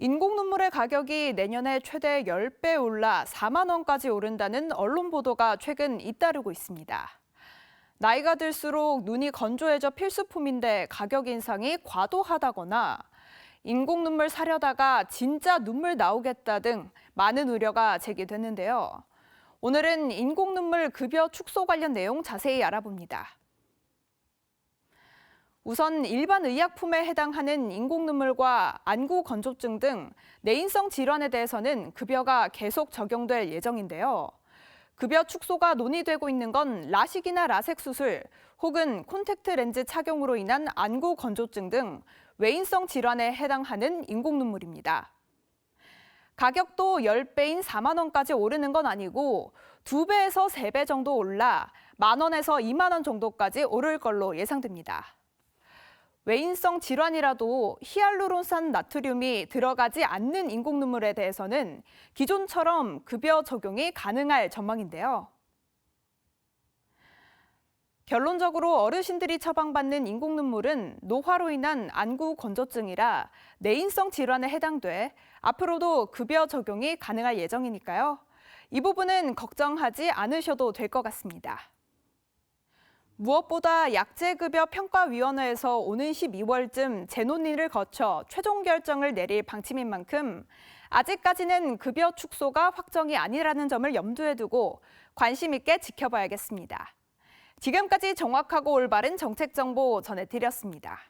인공 눈물의 가격이 내년에 최대 10배 올라 4만 원까지 오른다는 언론 보도가 최근 잇따르고 있습니다. 나이가 들수록 눈이 건조해져 필수품인데 가격 인상이 과도하다거나 인공 눈물 사려다가 진짜 눈물 나오겠다 등 많은 우려가 제기됐는데요. 오늘은 인공 눈물 급여 축소 관련 내용 자세히 알아봅니다. 우선 일반 의약품에 해당하는 인공 눈물과 안구 건조증 등 내인성 질환에 대해서는 급여가 계속 적용될 예정인데요. 급여 축소가 논의되고 있는 건 라식이나 라섹 수술 혹은 콘택트 렌즈 착용으로 인한 안구 건조증 등 외인성 질환에 해당하는 인공 눈물입니다. 가격도 10배인 4만 원까지 오르는 건 아니고 2배에서 3배 정도 올라 만 원에서 2만 원 정도까지 오를 걸로 예상됩니다. 외인성 질환이라도 히알루론산 나트륨이 들어가지 않는 인공 눈물에 대해서는 기존처럼 급여 적용이 가능할 전망인데요. 결론적으로 어르신들이 처방받는 인공 눈물은 노화로 인한 안구 건조증이라 내인성 질환에 해당돼 앞으로도 급여 적용이 가능할 예정이니까요. 이 부분은 걱정하지 않으셔도 될 것 같습니다. 무엇보다 약제급여 평가위원회에서 오는 12월쯤 재논의를 거쳐 최종 결정을 내릴 방침인 만큼 아직까지는 급여 축소가 확정이 아니라는 점을 염두에 두고 관심 있게 지켜봐야겠습니다. 지금까지 정확하고 올바른 정책 정보 전해드렸습니다.